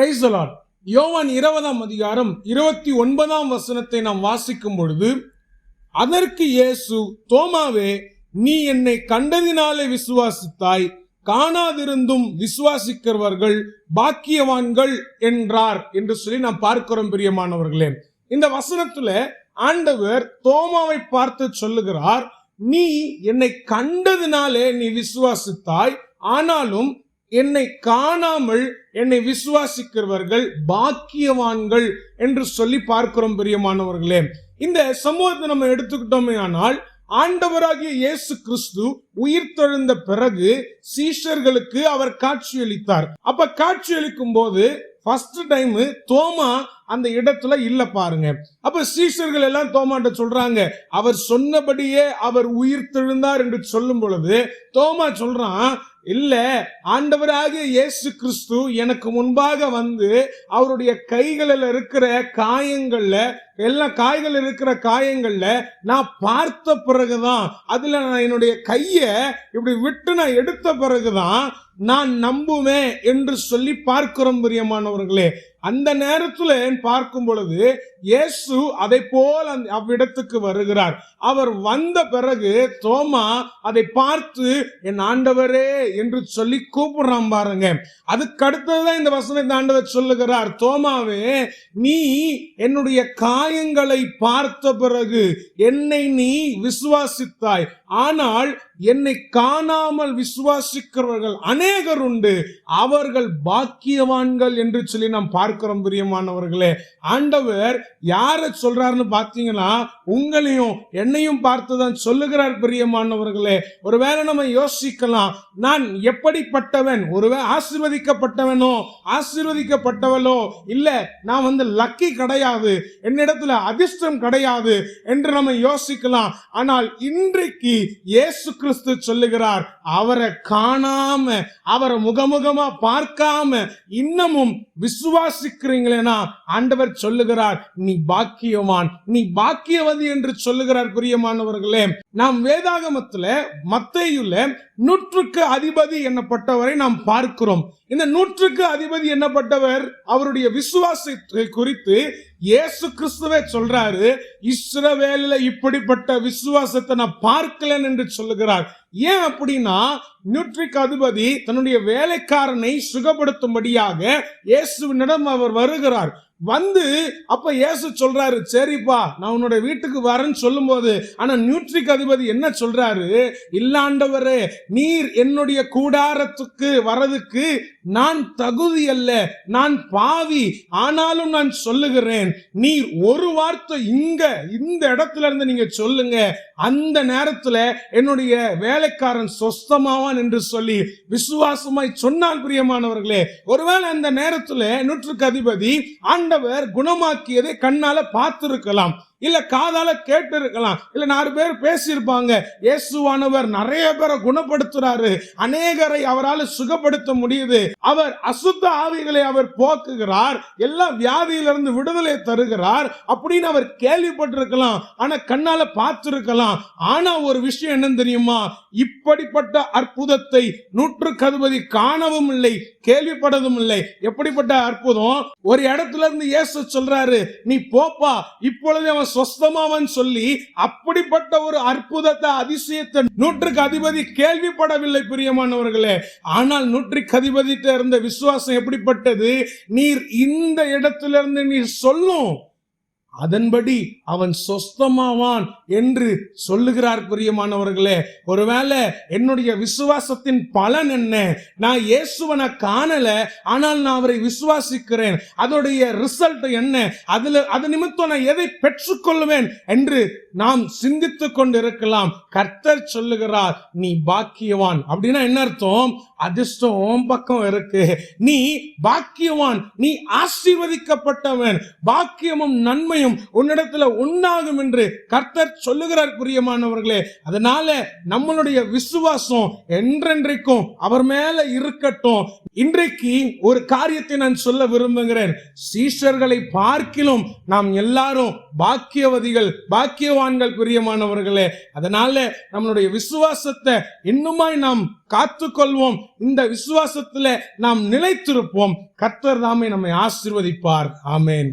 Price யோவான் இருபதாம் அதிகாரம் இருபத்தி ஒன்பதாம் வசனத்தை நாம் வாசிக்கும் பொழுது அதற்கு இயேசு தோமாவே நீ என்னை கண்டதினாலே விசுவாசித்தாய் காணாதிருந்தும் விசுவாசிக்கிறவர்கள் பாக்கியவான்கள் என்றார் என்று சொல்லி நாம் பார்க்கிறோம் பிரியமானவர்களே. இந்த வசனத்துல ஆண்டவர் தோமாவை பார்த்து சொல்லுகிறார் நீ என்னை கண்டதினாலே நீ விசுவாசித்தாய் ஆனாலும் என்னை காணாமல் என்னை விசுவாசிக்கிறவர்கள் பாக்கியவான்கள் என்று சொல்லி பார்க்கிறோம் பிரியமானவர்களே. இந்த சமூகத்தை நம்ம எடுத்துக்கிட்டோமே ஆனால் ஆண்டவராகிய இயேசு கிறிஸ்து உயிர் தெழுந்த பிறகு சீஷர்களுக்கு அவர் காட்சியளித்தார். அப்ப காட்சியளிக்கும் போது ஃபர்ஸ்ட் டைம் தோமா அந்த இடத்துல இல்லை பாருங்க. அப்ப சீஷர்கள் எல்லாம் தோமாட்ட சொல்றாங்க. அவர் சொன்னபடியே அவர் உயிர் தெழுந்தார் என்று சொல்லும் பொழுது தோமா சொல்றான் இல்ல ஆண்டவராகிய இயேசு கிறிஸ்து எனக்கு முன்பாக வந்து அவருடைய கைகளில் இருக்கிற காயங்கள்ல எல்லா காய்கள் இருக்கிற காயங்கள்ல நான் பார்த்த பிறகுதான் அதுல நான் என்னுடைய கைய இப்படி விட்டு நான் எடுத்த பிறகுதான் நான் நம்புவேன் என்று சொல்லி பார்க்கிறோம் பிரியமானவர்களே. அந்த நேரத்தில் பார்க்கும் பொழுது இயேசு அதை போல் அந்த அவ்விடத்துக்கு வருகிறார். அவர் வந்த பிறகு தோமா அதை பார்த்து என் ஆண்டவரே என்று சொல்லி கூப்பிடுறான் பாருங்க. அதுக்கு அடுத்ததுதான் இந்த வசனத்தை ஆண்டவர் சொல்லுகிறார். தோமாவே நீ என்னுடைய காயங்களை பார்த்த பிறகு என்னை நீ விசுவாசித்தாய். ஆனால் என்னை காணாமல் விசுவாசிக்கிறவர்கள் அநேகர் உண்டு. அவர்கள் பாக்கியவான்கள் என்று சொல்லி நாம் பார்க்கிறோம் பிரியமானவர்களே. ஆண்டவர் யாரை சொல்றாருன்னு பார்த்தீங்கன்னா உங்களையும் என்னையும் பார்த்துதான் சொல்லுகிறார் பிரியமானவர்களே. ஒருவேளை நம்ம யோசிக்கலாம் நான் எப்படிப்பட்டவன்? ஒருவேளை ஆசீர்வதிக்கப்பட்டவனோ ஆசீர்வதிக்கப்பட்டவளோ? இல்ல நான் வந்து லக்கி கிடையாது என்னிடத்துல அதிர்ஷ்டம் கிடையாது என்று நம்ம யோசிக்கலாம். ஆனால் இன்றைக்கு இயேசு கிறிஸ்து சொல்லுகிறார் அவரை காணாம அவரை முகமுகமா பார்க்காம இன்னமும் விசுவாசிக்கிறீங்களேனா? ஆண்டவர் சொல்லுகிறார் நீ பாக்கியவான் நீ பாக்கியவதி என்று சொல்லுகிறார். பிரியமானவர்களே நாம் வேதாகமத்துல மத்தையுள்ள நூற்றுக்கு அதிபதி என்னப்பட்டவரை நாம் பார்க்கிறோம். இந்த நூற்றுக்கு அதிபதி என்னப்பட்டவர்? அவருடைய விசுவாசத்தை குறித்து இயேசு கிறிஸ்துவே சொல்றாரு. இஸ்ரவேலில் இப்படிப்பட்ட விசுவாசத்தை நான் பார்க்கலன் என்று சொல்லுகிறார். ஏன் அப்படின்னா நியூட்ரிக் அதிபதி தன்னுடைய வேலைக்காரனை சுகப்படுத்தும்படியாக இயேசுவினிடம் அவர் வருகிறார். வந்து அப்ப இயேசு சொல்றாரு சரிப்பா நான் உன்னோட வீட்டுக்கு வரேன்னு சொல்லும் போது ஆனா நியூட்ரிக் அதிபதி என்ன சொல்றாரு? இல்லாண்டவரே நீர் என்னுடைய கூடாரத்துக்கு வரதுக்கு நான் தகுதி அல்ல நான் பாவி ஆனாலும் நான் சொல்லுகிறேன். நீர் ஒரு வார்த்தை இங்க இந்த இடத்துல இருந்து நீங்க சொல்லுங்க அந்த நேரத்தில் என்னுடைய வேலைக்காரன் சொஸ்தமாவான் என்று சொல்லி விசுவாசமாய் சொன்னால் பிரியமானவர்களே ஒருவேளை அந்த நேரத்தில் நூற்றுக்கு அதிபதி ஆண்டவர் குணமாக்கியதை கண்ணால பார்த்திருக்கலாம். இல்ல காதால கேட்டு இருக்கலாம் இல்ல நாலு பேர் பேசியிருப்பாங்க. இயேசுவானவர் நிறைய பேரை குணப்படுத்துறாரு. அநேகரை அவரால் சுகப்படுத்த முடியுது. அவர் அசுத்த ஆவிகளை அவர் போக்குகிறார். எல்லா வியாதியிலிருந்து விடுதலை தருகிறார். அப்படின்னு அவர் கேள்விப்பட்டிருக்கலாம். ஆனா கண்ணால பார்த்துருக்கலாம். ஆனா ஒரு விஷயம் என்னன்னு தெரியுமா? இப்படிப்பட்ட அற்புதத்தை நூற்று கதுபதி காணவும் இல்லை. கேள்விப்படதும் இல்லை. எப்படிப்பட்ட அற்புதம்? ஒரு இடத்துல இருந்து இயேசு சொல்றாரு நீ போப்பா. இப்பொழுது அவன் சொஸ்தமாவன் சொல்லி அப்படிப்பட்ட ஒரு அற்புதத்தை அதிசயத்தை நூற்றுக்கு அதிபதி கேள்விப்படவில்லை பிரியமானவர்களே. ஆனால் நூற்றுக்கு அதிபதிட்ட இருந்த விசுவாசம் எப்படிப்பட்டது? நீர் இந்த இடத்துல இருந்து நீர் சொல்லும். அதன்படி அவன் சொஸ்தமாவான் என்று சொல்லுகிறார் பிரியமானவர்களே ஒருவேளை என்னுடைய விசுவாசத்தின் பலன் என்ன? நான் இயேசுவனை காணல ஆனால் நான் அவரை விசுவாசிக்கிறேன். அதோடைய ரிசல்ட் என்ன? அதுல அது நிமித்தம் நான் எதை பெற்றுக்கொள்வேன் என்று நாம் சிந்தித்து கொண்டிருக்கலாம். கர்த்தர் சொல்லுகிறார் நீ பாக்கியவான். அப்படின்னா என்ன அர்த்தம்? அதிர்ஷ்டம் உன் பக்கம் இருக்கு. நீ பாக்கியவான் நீ ஆசீர்வதிக்கப்பட்டவன். பாக்கியமும் நன்மையும் உன்னிடத்துல உண்டாகும் என்று கர்த்தர் சொல்லுகிறார் பிரியமானவர்களே. அதனால நம்மளுடைய விசுவாசம் என்றென்றைக்கும் அவர் மேல இருக்கட்டும். இன்றைக்கு ஒரு காரியத்தை நான் சொல்ல விரும்புகிறேன். சீஷர்களை பார்க்கிலும் நாம் எல்லாரும் பாக்கியவதிகள் பாக்கியவான்கள் பிரியமானவர்களே. அதனால நம்மளுடைய விசுவாசத்தை இன்னுமாய் நாம் காத்துக்கொள்வோம். இந்த விசுவாசத்துல நாம் நிலைத்திருப்போம். கர்த்தர் தாமே நம்மை ஆசிர்வதிப்பார். ஆமேன்.